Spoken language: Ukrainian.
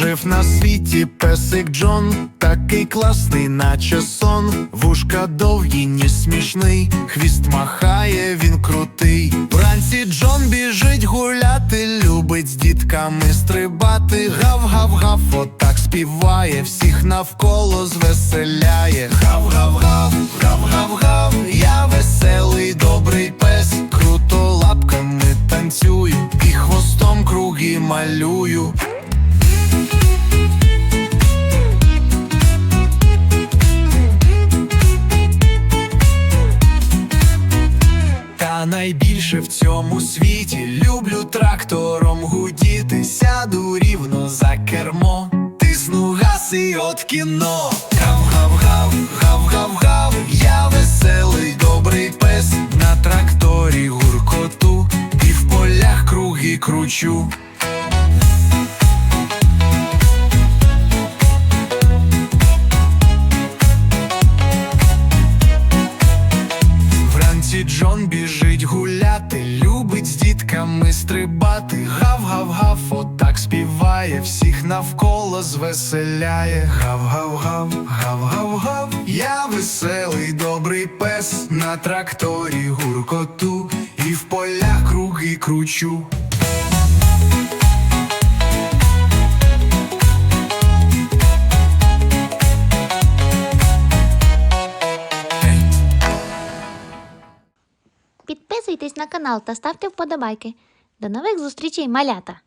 жив на світі песик Джон, такий класний, наче сон. Вушка довгі, ніс смішний, хвіст махає, він крутий. Вранці Джон біжить гуляти, любить з дітками стрибати. Гав-гав-гав, отак співає, всіх навколо звеселяє. Гав-гав-гав, гав-гав-гав, я веселий, добрий пес, круто лапками танцюю і хвостом круги малюю. Найбільше в цьому світі люблю трактором гудіти, сяду рівно за кермо, тисну газ і от кіно. Гав-гав-гав, гав-гав-гав, я веселий, добрий пес, на тракторі гуркоту, і в полях круги кручу. Біжить гуляти, любить з дітками стрибати. Гав-гав-гав, отак співає, всіх навколо звеселяє. Гав-гав-гав, гав-гав-гав, я веселий, добрий пес, на тракторі гуркоту, і в полях круги кручу. Підписуйтесь на канал та ставте вподобайки. До нових зустрічей, малята!